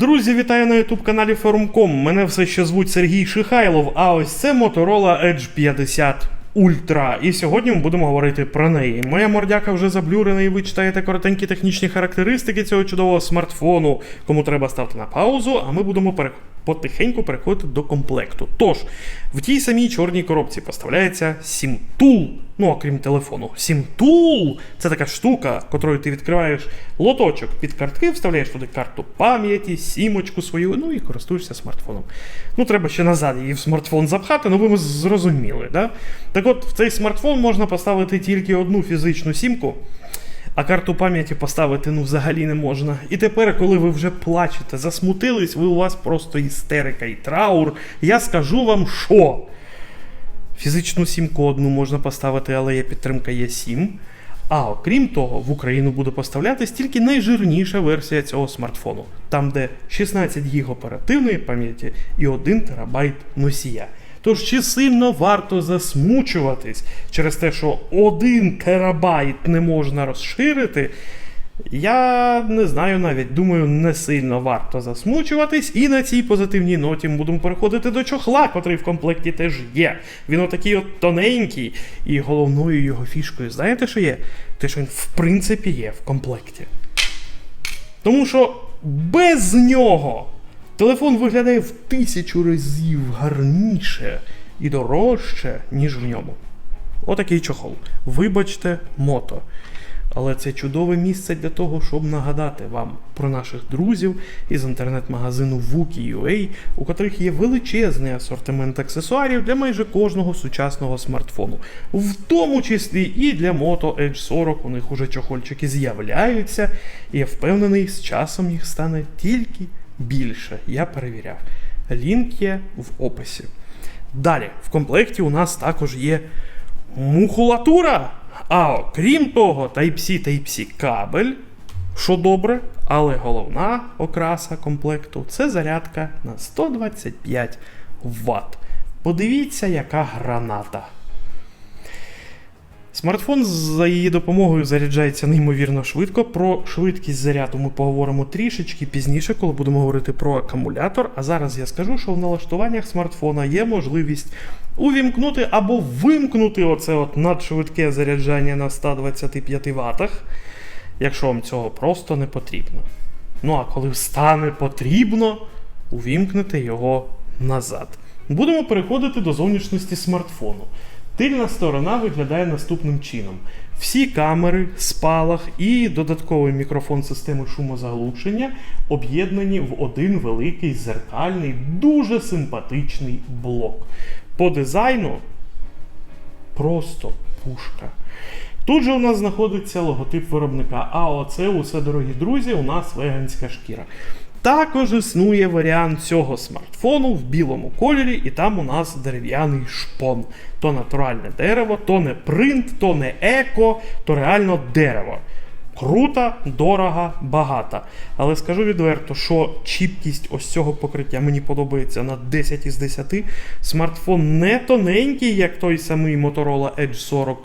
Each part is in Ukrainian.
Друзі, вітаю на youtube каналі Forum.com. Мене все ще звуть Сергій Шихайлов, а ось це Motorola Edge 50 Ultra. І сьогодні ми будемо говорити про неї. Моя мордяка вже заблюрена, і ви читаєте коротенькі технічні характеристики цього чудового смартфону. Кому треба ставте на паузу, а ми будемо потихеньку переходити до комплекту. Тож, в тій самій чорній коробці поставляється SIM-Tool. Ну, окрім телефону. SIM-Tool – це така штука, котрою ти відкриваєш лоточок під картки, вставляєш туди карту пам'яті, сімочку свою, ну і користуєшся смартфоном. Ну, треба ще назад її в смартфон запхати, ну ви зрозуміли, да? Так от, в цей смартфон можна поставити тільки одну фізичну сімку. А карту пам'яті поставити ну взагалі не можна. І тепер, коли ви вже плачете, засмутились, ви у вас просто істерика і траур. Я скажу вам, що фізичну сімку одну можна поставити, але є підтримка є 7. А окрім того, в Україну буде поставлятись тільки найжирніша версія цього смартфону, там де 16 ГБ оперативної пам'яті і 1 ТБ носія. Тож чи сильно варто засмучуватись через те, що 1 терабайт не можна розширити? Я не знаю навіть, думаю, не сильно варто засмучуватись. І на цій позитивній ноті будемо переходити до чохла, котрий в комплекті теж є. Він отакий от тоненький, і головною його фішкою, знаєте, що є? Те, що він в принципі є в комплекті. Тому що без нього телефон виглядає в тисячу разів гарніше і дорожче, ніж в ньому. Отакий чохол. Вибачте, мото. Але це чудове місце для того, щоб нагадати вам про наших друзів із інтернет-магазину Wookie.ua, у котрих є величезний асортимент аксесуарів для майже кожного сучасного смартфону, в тому числі і для Moto Edge 40 у них уже чохольчики з'являються, і я впевнений, з часом їх стане тільки більше. Я перевіряв. Лінк є в описі. Далі, в комплекті у нас також є мухулатура. А окрім того, Type-C Type-C кабель, що добре, але головна окраса комплекту це зарядка на 125 Вт. Подивіться, яка граната. Смартфон за її допомогою заряджається неймовірно швидко. Про швидкість заряду ми поговоримо трішечки пізніше, коли будемо говорити про акумулятор. А зараз я скажу, що в налаштуваннях смартфона є можливість увімкнути або вимкнути оце от надшвидке заряджання на 125 Вт, якщо вам цього просто не потрібно. Ну а коли стане потрібно, увімкнете його назад. Будемо переходити до зовнішності смартфону. Тильна сторона виглядає наступним чином: всі камери, спалах і додатковий мікрофон системи шумозаглушення об'єднані в один великий зеркальний, дуже симпатичний блок. По дизайну просто пушка. Тут же у нас знаходиться логотип виробника. А оце усе, дорогі друзі, у нас веганська шкіра. Також існує варіант цього смартфону в білому кольорі, і там у нас дерев'яний шпон. То натуральне дерево, то не принт, то не еко, то реально дерево. Круто, дорого, багато. Але скажу відверто, що чіпкість ось цього покриття мені подобається на 10 із 10. Смартфон не тоненький, як той самий Motorola Edge 40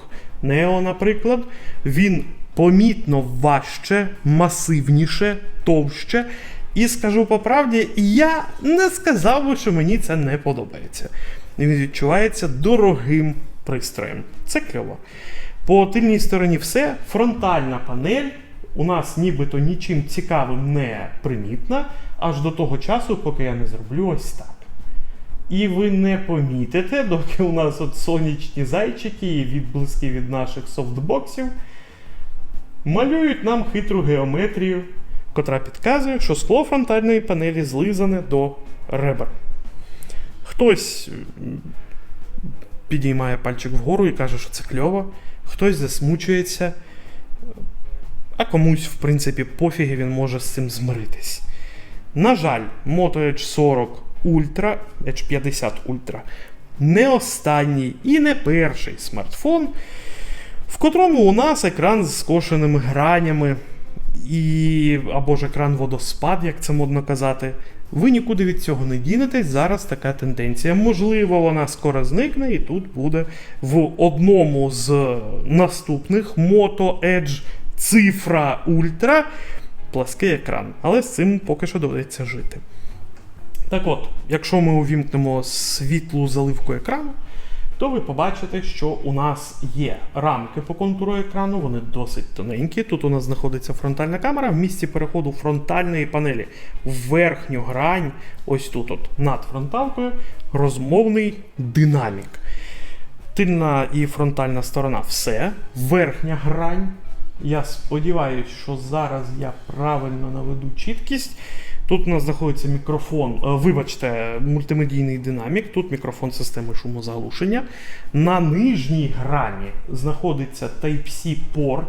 Neo, наприклад. Він помітно важче, масивніше, товще. І скажу по правді, я не сказав би, що мені це не подобається. Він відчувається дорогим пристроєм. Це кльово. По тильній стороні все. Фронтальна панель у нас нібито нічим цікавим не примітна, аж до того часу, поки я не зроблю ось так. І ви не помітите, доки у нас от сонячні зайчики і відблиски від наших софтбоксів малюють нам хитру геометрію, котра підказує, що скло фронтальної панелі злизане до ребер. Хтось підіймає пальчик вгору і каже, що це кльово, хтось засмучується, а комусь, в принципі, пофіги він може з цим змиритись. На жаль, Moto Edge 40 Ultra, Edge 50 Ultra не останній і не перший смартфон, в котрому у нас екран з скошеними гранями, і або ж екран водоспад, як це модно казати. Ви нікуди від цього не дінетесь. Зараз така тенденція. Можливо, вона скоро зникне, і тут буде в одному з наступних Moto Edge цифра Ultra плаский екран, але з цим поки що доведеться жити. Так от, якщо ми увімкнемо світлу заливку екрану, то ви побачите, що у нас є рамки по контуру екрану, вони досить тоненькі. Тут у нас знаходиться фронтальна камера. В місці переходу фронтальної панелі в верхню грань, ось тут, от, над фронталкою, розмовний динамік. Тильна і фронтальна сторона все. Верхня грань. Я сподіваюся, що зараз я правильно наведу чіткість. Тут у нас знаходиться мікрофон, е, вибачте, мультимедійний динамік, тут мікрофон системи шумозаглушення. На нижній грані знаходиться Type-C порт.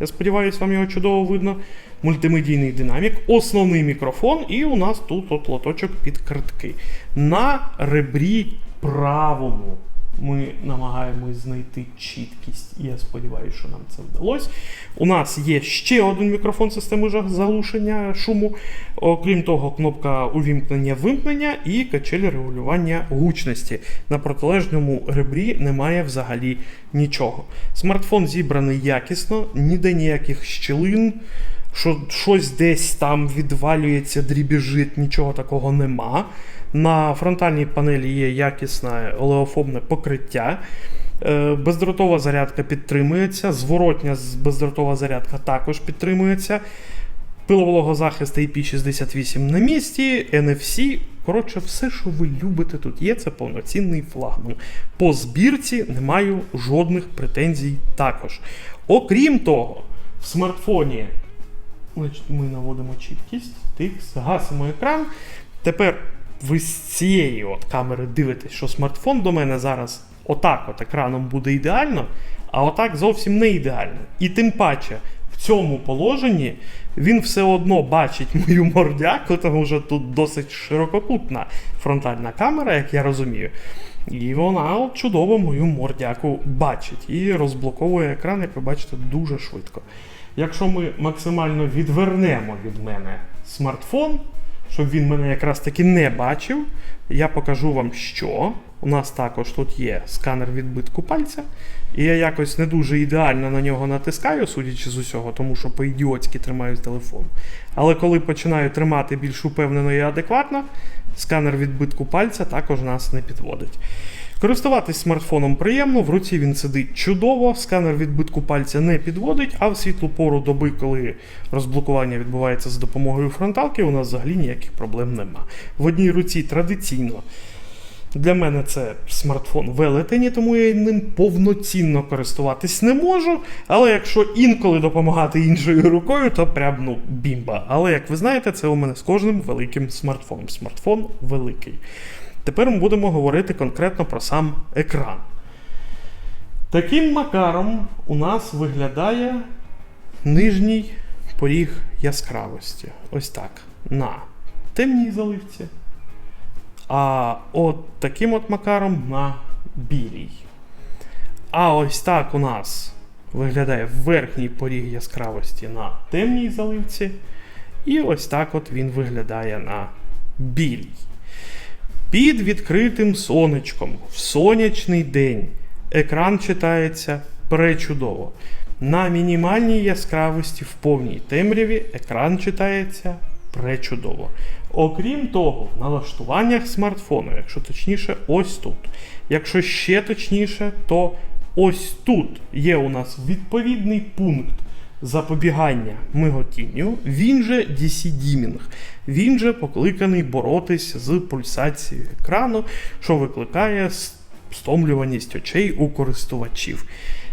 Я сподіваюся, вам його чудово видно. Мультимедійний динамік, основний мікрофон, і у нас тут от лоточок під картки. На ребрі правому ми намагаємось знайти чіткість, і я сподіваюся, що нам це вдалося. У нас є ще один мікрофон системи заглушення шуму. Окрім того, кнопка увімкнення-вимкнення і качель регулювання гучності. На протилежному ребрі немає взагалі нічого. Смартфон зібраний якісно, ніде ніяких щілин. Що щось десь там відвалюється, дрібіжить, нічого такого нема. На фронтальній панелі є якісне олеофобне покриття. Е, Бездротова зарядка підтримується, зворотня бездротова зарядка також підтримується. Пиловологозахист IP68 на місці, NFC. Коротше, все, що ви любите тут є, це повноцінний флагман. По збірці не маю жодних претензій також. Окрім того, в смартфоні ми наводимо чіткість, тикс, гасимо екран. Тепер ви з цієї от камери дивитесь, що смартфон до мене зараз отак от екраном буде ідеально, а отак зовсім не ідеально. І тим паче в цьому положенні він все одно бачить мою мордяку, тому що тут досить ширококутна фронтальна камера, як я розумію. І вона чудово мою мордяку бачить і розблоковує екран, як ви бачите, дуже швидко. Якщо ми максимально відвернемо від мене смартфон, щоб він мене якраз таки не бачив, я покажу вам, що у нас також тут є сканер відбитку пальця. І я якось не дуже ідеально на нього натискаю, судячи з усього, тому що по-ідіотськи тримаю телефон. Але коли починаю тримати більш упевнено і адекватно, сканер відбитку пальця також нас не підводить. Користуватись смартфоном приємно, в руці він сидить чудово, сканер відбитку пальця не підводить, а в світлу пору доби, коли розблокування відбувається з допомогою фронталки, у нас взагалі ніяких проблем нема. В одній руці традиційно. Для мене це смартфон велетені, тому я ним повноцінно користуватись не можу. Але якщо інколи допомагати іншою рукою, то прям ну бімба. Але як ви знаєте, це у мене з кожним великим смартфоном. Смартфон великий. Тепер ми будемо говорити конкретно про сам екран. Таким макаром у нас виглядає нижній поріг яскравості. Ось так. На темній заливці. А от таким от макаром на білій. А ось так у нас виглядає верхній поріг яскравості на темній заливці. І ось так от він виглядає на білій. Під відкритим сонечком в сонячний день екран читається пречудово. На мінімальній яскравості в повній темряві екран читається пречудово. Окрім того, в налаштуваннях смартфону, якщо точніше, ось тут. Якщо ще точніше, то ось тут є у нас відповідний пункт запобігання миготінню, він же DC-дімінг. Він же покликаний боротись з пульсацією екрану, що викликає стомлюваність очей у користувачів.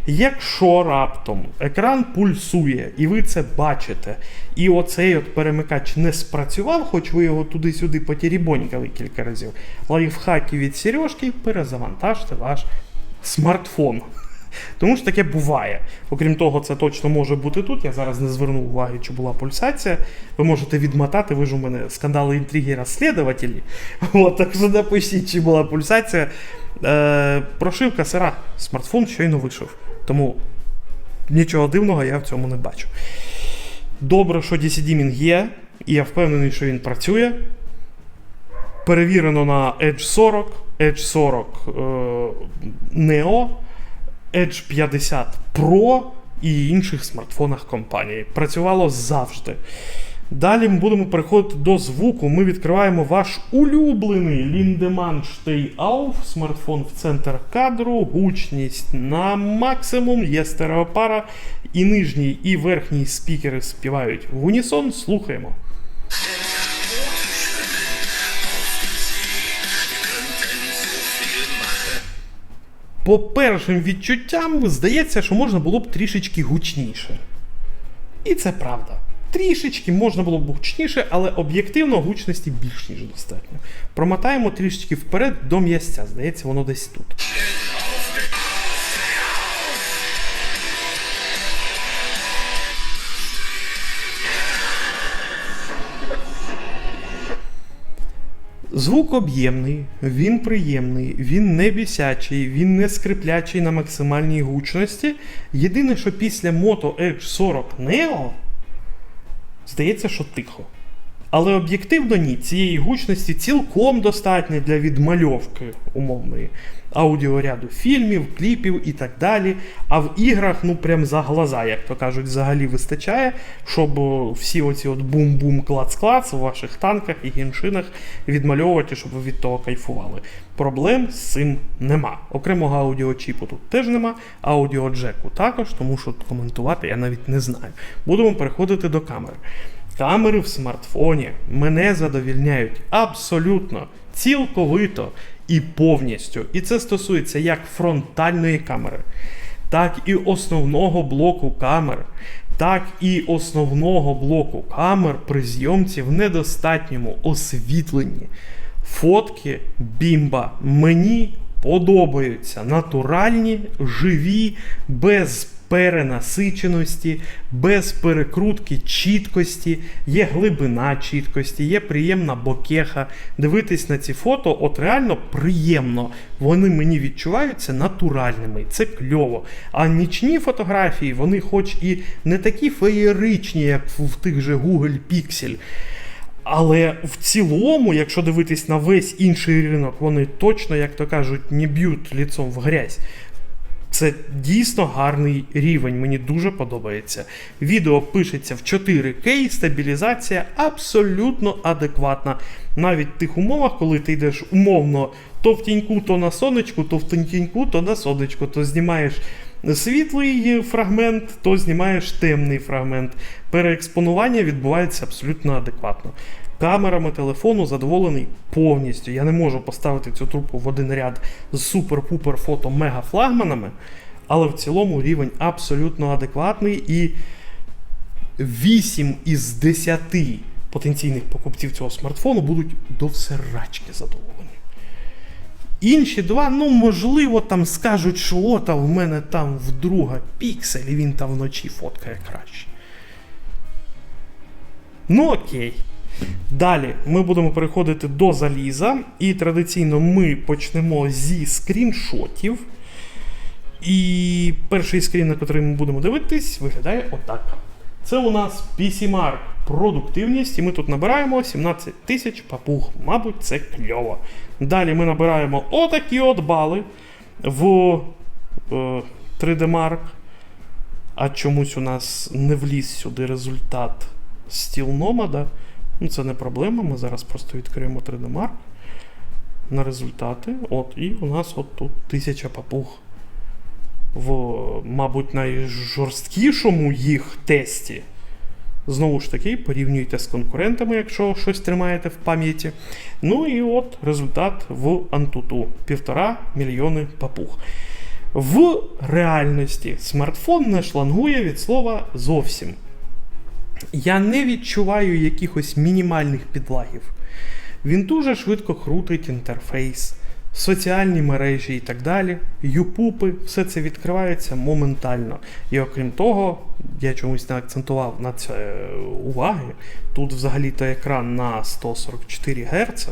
Якщо раптом екран пульсує, і ви це бачите, і оцей от перемикач не спрацював, хоч ви його туди-сюди потірібонькали кілька разів, лайфхаки від Сережки, перезавантажте ваш смартфон. Тому що таке буває. Окрім того, це точно може бути тут. Я зараз не звернув уваги, чи була пульсація. Ви можете відмотати, ви ж у мене скандали інтриги розслідувателі. От, так що напишіть, чи була пульсація. Е, прошивка сира. Смартфон щойно вийшов. Тому нічого дивного я в цьому не бачу. Добре, що DC-Dimming є, і я впевнений, що він працює. Перевірено на Edge 40, Edge 40 е, Neo, Edge 50 Pro і інших смартфонах компанії. Працювало завжди. Далі ми будемо переходити до звуку. Ми відкриваємо ваш улюблений Lindemann Stay Auf, смартфон в центр кадру, гучність на максимум, є стереопара, і нижній, і верхній спікери співають в унісон. Слухаємо. По першим відчуттям здається, що можна було б трішечки гучніше. І це правда. Трішечки можна було б гучніше, але об'єктивно гучності більш ніж достатньо. Промотаємо трішечки вперед до м'ясця. Здається, воно десь тут. Звук об'ємний, він приємний, він не бісячий, він не скриплячий на максимальній гучності. Єдине, що після Moto Edge 40 Neo здається, що тихо. Але об'єктивно ні, цієї гучності цілком достатньо для відмальовки умовної аудіоряду фільмів, кліпів і так далі. А в іграх, ну прям за глаза, як то кажуть, взагалі вистачає, щоб всі оці от бум-бум, клац-клац у ваших танках і гіншинах відмальовувати, щоб ви від того кайфували. Проблем з цим нема. Окремого аудіочіпу тут теж нема, аудіоджеку також, тому що коментувати я навіть не знаю. Будемо переходити до камери. Камери в смартфоні мене задовільняють абсолютно, цілковито і повністю. І це стосується як фронтальної камери, так і основного блоку камер, так і основного блоку камер при зйомці в недостатньому освітленні. Фотки бімба мені подобаються натуральні, живі, без перенасиченості, без перекрутки чіткості, є глибина чіткості, є приємна бокеха. Дивитись на ці фото, от реально приємно. Вони мені відчуваються натуральними. Це кльово. А нічні фотографії, вони, хоч і не такі феєричні, як в тих же Google Pixel. Але в цілому, якщо дивитись на весь інший ринок, вони точно, як то кажуть, не б'ють ліцом в грязь. Це дійсно гарний рівень, мені дуже подобається. Відео пишеться в 4К, стабілізація абсолютно адекватна. Навіть в тих умовах, коли ти йдеш умовно то в тіньку, то на сонечку, то в тіньку, то на сонечку, то знімаєш світлий фрагмент, то знімаєш темний фрагмент. Переекспонування відбувається абсолютно адекватно. Камерами телефону задоволений повністю. Я не можу поставити цю трубку в один ряд з супер-пупер фото мегафлагманами, але в цілому рівень абсолютно адекватний і 8 із 10 потенційних покупців цього смартфону будуть до всерачки задоволені. Інші два, ну можливо, там скажуть, що ота в мене там вдруга піксель, і він там вночі фоткає краще. Ну окей. Далі ми будемо переходити до заліза, і традиційно ми почнемо зі скріншотів. І перший скрін, на який ми будемо дивитись, виглядає отак. Це у нас PCMark продуктивність, і ми тут набираємо 17 тисяч папуг. Мабуть, це кльово. Далі ми набираємо отакі от бали в е, 3D Mark. А чомусь у нас не вліз сюди результат Steel Nomad. Ну, це не проблема. Ми зараз просто відкриємо 3D Mark на результати. От, І у нас от тут 1000 папуг в, мабуть, найжорсткішому їх тесті. Знову ж таки, порівнюйте з конкурентами, якщо щось тримаєте в пам'яті. Ну і от результат в Antutu. Півтора мільйони папуг. В реальності смартфон не шлангує від слова зовсім. Я не відчуваю якихось мінімальних підлагів. Він дуже швидко крутить інтерфейс, соціальні мережі і так далі. Ютупи, все це відкривається моментально. І окрім того, я чомусь не акцентував на це е, уваги. Тут взагалі-то екран на 144 Гц.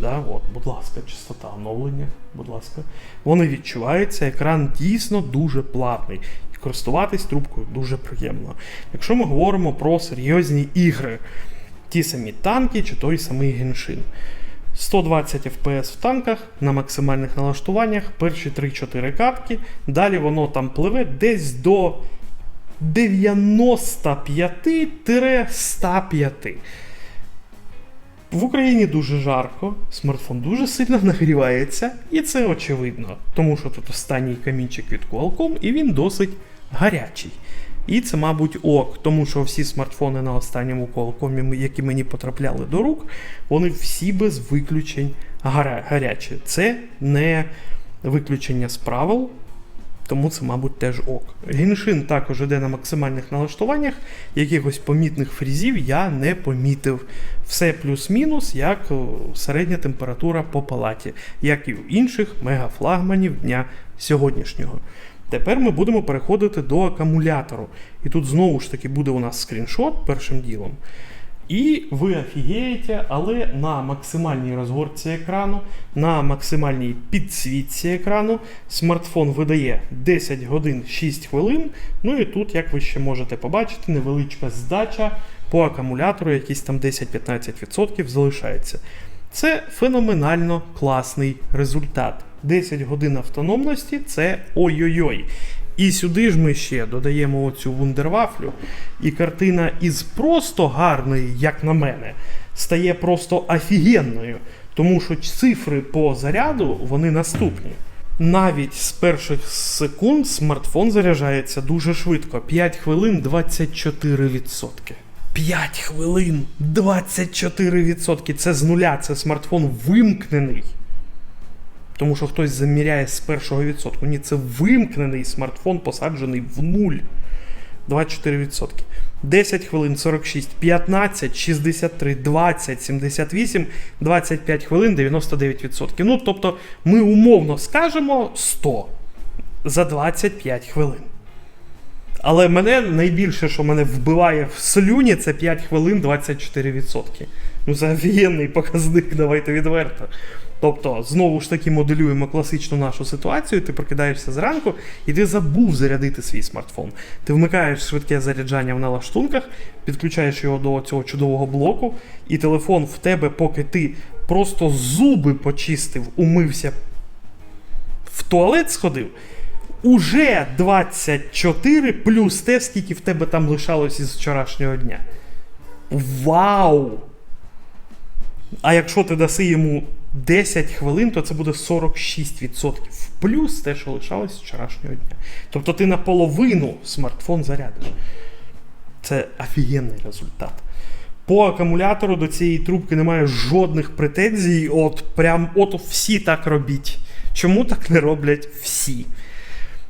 Да, от, Будь ласка, частота оновлення, будь ласка. Вони відчуваються, екран дійсно дуже плавний. Користуватись трубкою дуже приємно. Якщо ми говоримо про серйозні ігри, ті самі танки чи той самий геншин. 120 FPS в танках на максимальних налаштуваннях, перші 3-4 катки, далі воно там пливе десь до 95-105. В Україні дуже жарко, смартфон дуже сильно нагрівається, і це очевидно, тому що тут останній камінчик від Qualcomm, і він досить гарячий. І це, мабуть, ок, тому що всі смартфони на останньому Qualcomm, які мені потрапляли до рук, вони всі без виключень гаря- гарячі. Це не виключення з правил, тому це, мабуть, теж ок. Гіншин також іде на максимальних налаштуваннях, якихось помітних фрізів я не помітив. Все плюс-мінус, як середня температура по палаті, як і у інших мегафлагманів дня сьогоднішнього. Тепер ми будемо переходити до акумулятору. І тут знову ж таки буде у нас скріншот першим ділом. І ви офігієте, але на максимальній розгорці екрану, на максимальній підсвітці екрану смартфон видає 10 годин 6 хвилин. Ну і тут, як ви ще можете побачити, невеличка здача по акумулятору, якісь там 10-15% залишається. Це феноменально класний результат. 10 годин автономності це ой-ой-ой. І сюди ж ми ще додаємо оцю вундервафлю, і картина із просто гарної, як на мене, стає просто офігенною, тому що цифри по заряду вони наступні. Навіть з перших секунд смартфон заряджається дуже швидко 5 хвилин 24%. 5 хвилин 24%. Це з нуля, це смартфон вимкнений. Тому що хтось заміряє з першого відсотку. Ні, це вимкнений смартфон, посаджений в нуль. 24%. 10 хвилин 46, 15, 63, 20, 78, 25 хвилин 99%. Ну, тобто, ми умовно скажемо 100 за 25 хвилин. Але мене найбільше, що мене вбиває в слюні, це 5 хвилин 24%. Ну, це офігенний показник, давайте відверто. Тобто, знову ж таки моделюємо класичну нашу ситуацію. Ти прокидаєшся зранку і ти забув зарядити свій смартфон. Ти вмикаєш швидке заряджання в налаштунках, підключаєш його до цього чудового блоку, і телефон в тебе, поки ти просто зуби почистив, умився, в туалет сходив. Уже 24 плюс те, скільки в тебе там лишалось із вчорашнього дня. Вау! А якщо ти даси йому 10 хвилин, то це буде 46% плюс те, що лишалось з вчорашнього дня. Тобто ти наполовину смартфон зарядиш. Це офігенний результат. По акумулятору до цієї трубки немає жодних претензій. От прям от всі так робіть. Чому так не роблять всі?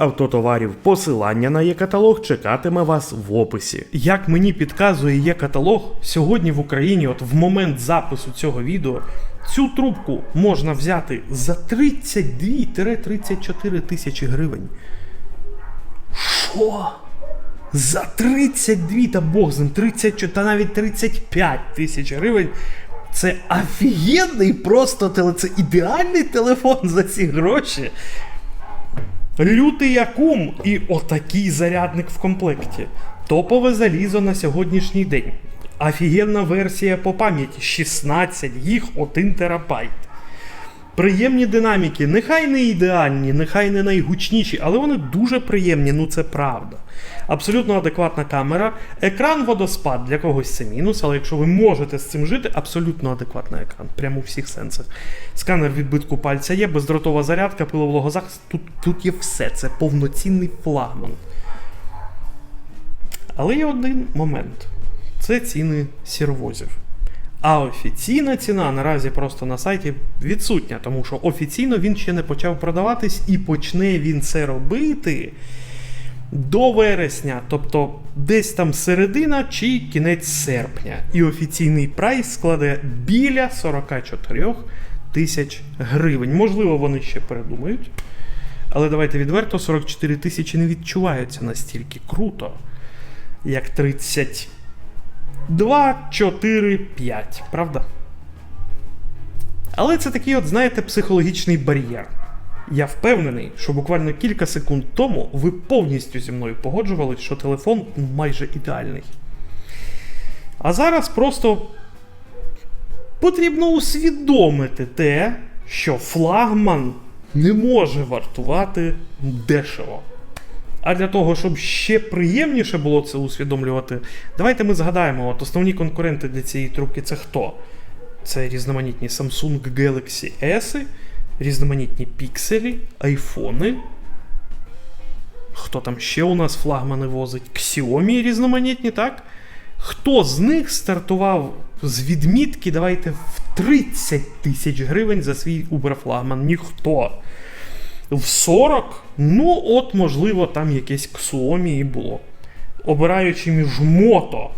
автотоварів. Посилання на є-каталог чекатиме вас в описі. Як мені підказує є каталог, сьогодні в Україні, от в момент запису цього відео, цю трубку можна взяти за 32-34 тисячі гривень. Що? За 32 та Бог з ним, 30 та навіть 35 тисяч гривень. Це офігенний просто теле, це ідеальний телефон за ці гроші. Лютий акум і отакий зарядник в комплекті. Топове залізо на сьогоднішній день. Офігенна версія по пам'яті 16 їх 1 терабайт. Приємні динаміки, нехай не ідеальні, нехай не найгучніші, але вони дуже приємні, ну це правда. Абсолютно адекватна камера. Екран водоспад для когось це мінус, але якщо ви можете з цим жити, абсолютно адекватний екран, прямо у всіх сенсах. Сканер відбитку пальця є, бездротова зарядка, пиловологозахист. Тут, тут є все, це повноцінний флагман. Але є один момент: це ціни сірвозів. А офіційна ціна наразі просто на сайті відсутня, тому що офіційно він ще не почав продаватись і почне він це робити до вересня, тобто десь там середина чи кінець серпня. І офіційний прайс складе біля 44 тисяч гривень. Можливо, вони ще передумають. Але давайте відверто, 44 тисячі не відчуваються настільки круто. як 32, 4, 5, правда? Але це такий, от, знаєте, психологічний бар'єр. Я впевнений, що буквально кілька секунд тому ви повністю зі мною погоджувались, що телефон майже ідеальний. А зараз просто потрібно усвідомити те, що флагман не може вартувати дешево. А для того, щоб ще приємніше було це усвідомлювати, давайте ми згадаємо, от основні конкуренти для цієї трубки це хто? Це різноманітні Samsung Galaxy S, різноманітні пікселі, айфони. Хто там ще у нас флагмани возить? Xiaomi різноманітні, так? Хто з них стартував з відмітки, давайте в 30 тисяч гривень за свій Uber-флагман? Ніхто. В 40? Ну, от, можливо, там якесь Xiaomi і було. Обираючи між мото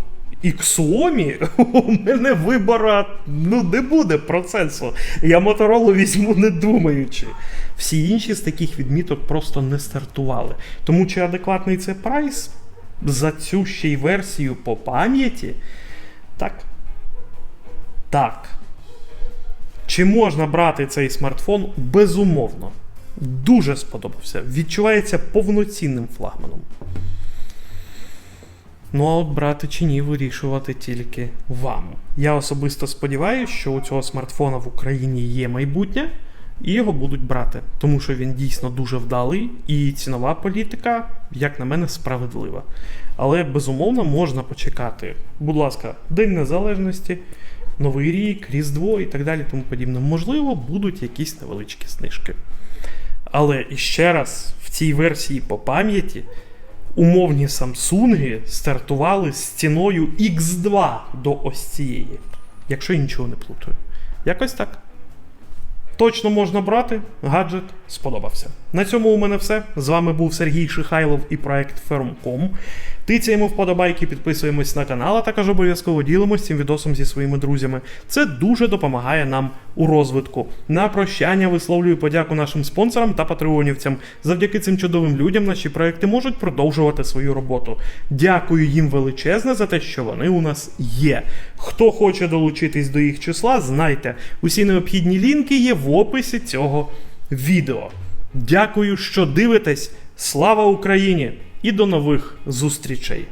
і Xiaomi, у мене вибора ну, не буде процесу. Я Motorola візьму не думаючи. Всі інші з таких відміток просто не стартували. Тому чи адекватний це прайс за цю ще й версію по пам'яті? Так. Так. Чи можна брати цей смартфон? Безумовно. Дуже сподобався. Відчувається повноцінним флагманом. Ну а от брати чи ні, вирішувати тільки вам. Я особисто сподіваюся, що у цього смартфона в Україні є майбутнє, і його будуть брати, тому що він дійсно дуже вдалий, і цінова політика, як на мене, справедлива. Але безумовно можна почекати. Будь ласка, День Незалежності, Новий рік, Різдво і так далі, тому подібне. Можливо, будуть якісь невеличкі знижки. Але іще раз, в цій версії по пам'яті умовні Самсунги стартували з ціною X2 до ось цієї. Якщо я нічого не плутаю. Якось так. Точно можна брати, гаджет сподобався. На цьому у мене все. З вами був Сергій Шихайлов і проект Ferm.com. Тицяємо вподобайки, підписуємось на канал, а також обов'язково ділимось цим відосом зі своїми друзями. Це дуже допомагає нам у розвитку. На прощання висловлюю подяку нашим спонсорам та патреонівцям. Завдяки цим чудовим людям наші проекти можуть продовжувати свою роботу. Дякую їм величезне за те, що вони у нас є. Хто хоче долучитись до їх числа, знайте, усі необхідні лінки є в описі цього відео. Дякую, що дивитесь. Слава Україні! І до нових зустрічей!